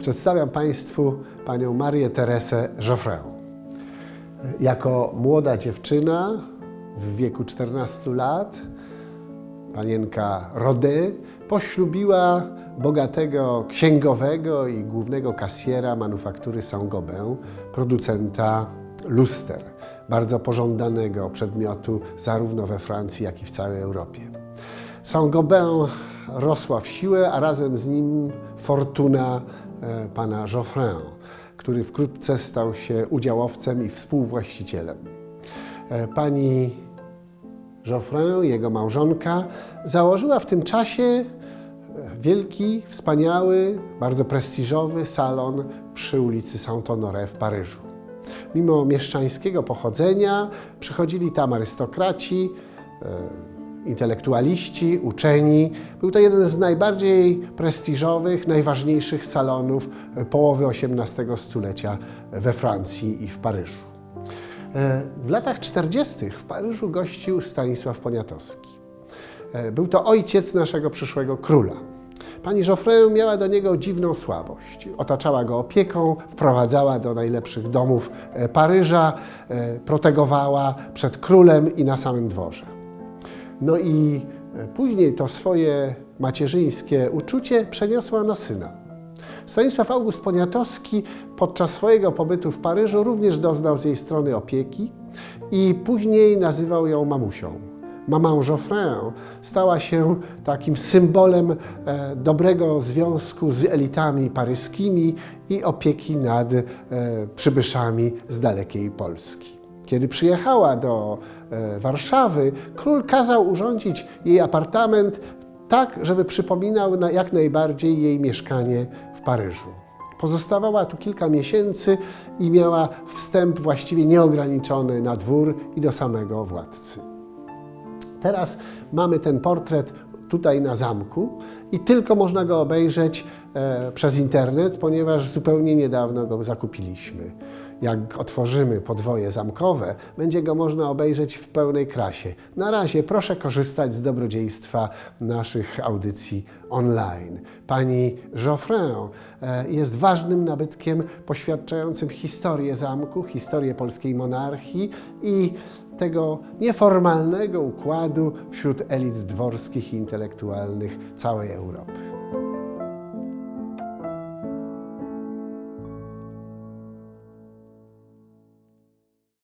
Przedstawiam Państwu panią Marię Teresę Joffrę. Jako młoda dziewczyna w wieku 14 lat, panienka Rody, poślubiła bogatego księgowego i głównego kasjera manufaktury Saint-Gobain, producenta luster, bardzo pożądanego przedmiotu zarówno we Francji, jak i w całej Europie. Saint-Gobain rosła w siłę, a razem z nim fortuna e, pana Geoffrin, który wkrótce stał się udziałowcem i współwłaścicielem. E, Pani Geoffrin, jego małżonka, założyła w tym czasie e, wielki, wspaniały, bardzo prestiżowy salon przy ulicy Saint-Honoré w Paryżu. Mimo mieszczańskiego pochodzenia przychodzili tam arystokraci, intelektualiści, uczeni. Był to jeden z najbardziej prestiżowych, najważniejszych salonów połowy XVIII stulecia we Francji i w Paryżu. E, W latach 40. w Paryżu gościł Stanisław Poniatowski. E, Był to ojciec naszego przyszłego króla. Pani Geoffrey miała do niego dziwną słabość. Otaczała go opieką, wprowadzała do najlepszych domów e, Paryża, protegowała przed królem i na samym dworze. No i e, później to swoje macierzyńskie uczucie przeniosła na syna. Stanisław August Poniatowski podczas swojego pobytu w Paryżu również doznał z jej strony opieki i później nazywał ją mamusią. Mama Geoffrin stała się takim symbolem e, dobrego związku z elitami paryskimi i opieki nad e, przybyszami z dalekiej Polski. Kiedy przyjechała do e, Warszawy, król kazał urządzić jej apartament tak, żeby przypominał na jak najbardziej jej mieszkanie w Paryżu. Pozostawała tu kilka miesięcy i miała wstęp właściwie nieograniczony na dwór i do samego władcy. Teraz mamy ten portret tutaj na zamku i tylko można go obejrzeć e, przez internet, ponieważ zupełnie niedawno go zakupiliśmy. Jak otworzymy podwoje zamkowe, będzie go można obejrzeć w pełnej krasie. Na razie proszę korzystać z dobrodziejstwa naszych audycji online. Pani Geoffrin e, jest ważnym nabytkiem poświadczającym historię zamku, historię polskiej monarchii i tego nieformalnego układu wśród elit dworskich i intelektualnych całej Europy.